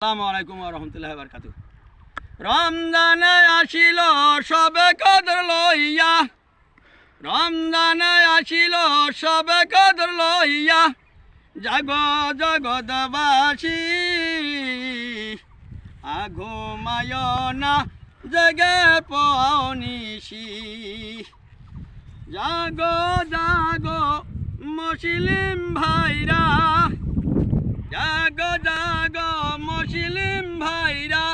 আসসালামু আলাইকুম রহমতুল্লাহ বারকাত রমজানে আসিল সবে কদর লইয়া। রমজানে আসিল সবে কদর লইয়া। জাগ জগদবাসী আঘুমায় না, জগে পনিশি জাগো জাগো মুসলিম ভাইরা। জাগো জাগো, মুসলিম ভাইরা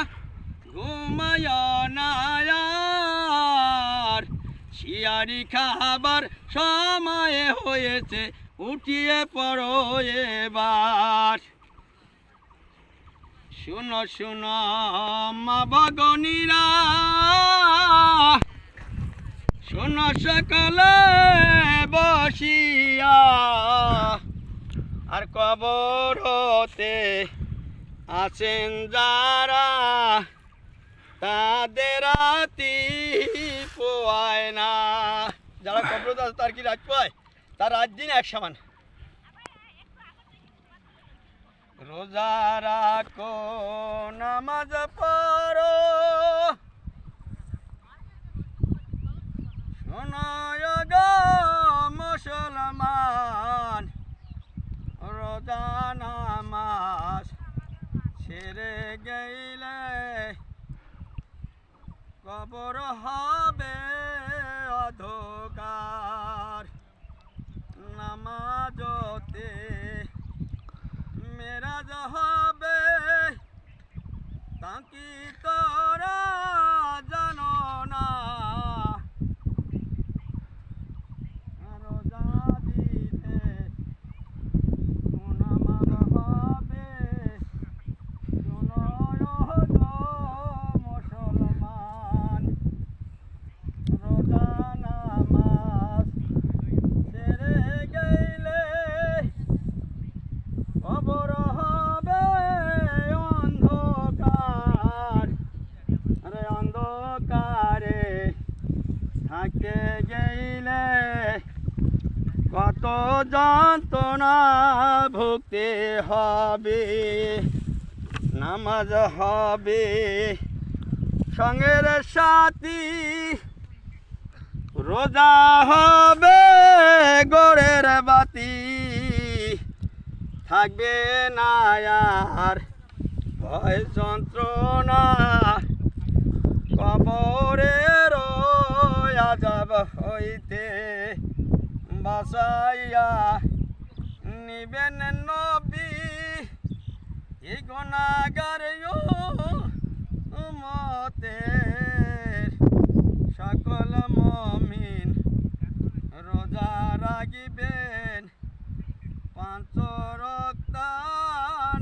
ঘুমায় নায়ার শিয়ারি খাবার সময় হয়েছে, উঠিয়ে পড়ো এবার। শুনো শুনো, মা ভগনীরা। শুনো, সকলে বসিয়া আর কবর হতে আছেন যারা, তাদের রাতি পোয়ায় না। যারা কবর আছে, তার কি রাত পায় তার রাত দিন এক সমান। রোজা রাখো, নামাজ পড়ো শোনায় গো মুসলমান রোজা নামাজ ছেড়ে গেলে কবর হবে অধকার। নামাজতে মেরাজ হবে। তাকি তোরা জানো না রোজা দিলে গুনামাফ হবে শুনো গো মুসলমান রোজা নামাজ ছেড়ে গেলে খবর হবে অন্ধকার আরে অন্ধকারে থাকে গেলে কত যন্ত্রণা ভুগতে হবে, নামাজ হবে। সঙ্গের সাথী রোজা হবে গোড়ের বাতি থাকবে না আর। ভয় যন্ত্রণা কবরের আজাব হইতে বাসাইয়া নিবেন নবী এই গনাগার মতের সকল মমিন রোজা রাগিবেন। পাঁচ রক্তা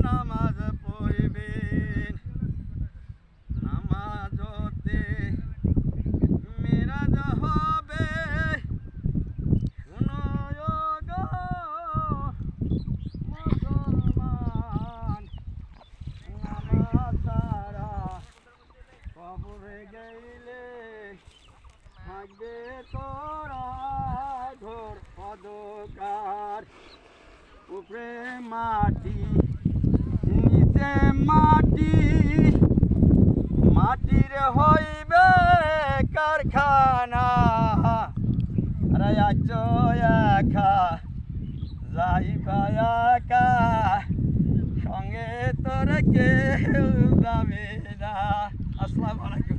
নামাজ পড়িবেন। নামাজতে মিরাজ হবে শুনো গো মুসলমান নামাজ ছাড়া কবরে গেলে তোরা ঘোর অধকার উপরে মাটি, নিচে মাটি, মাটির হইবে কারখানা। আরে আজ একা যাইবা একা, সঙ্গে তোর কেউ যাবে না। আসসালামু আলাইকুম।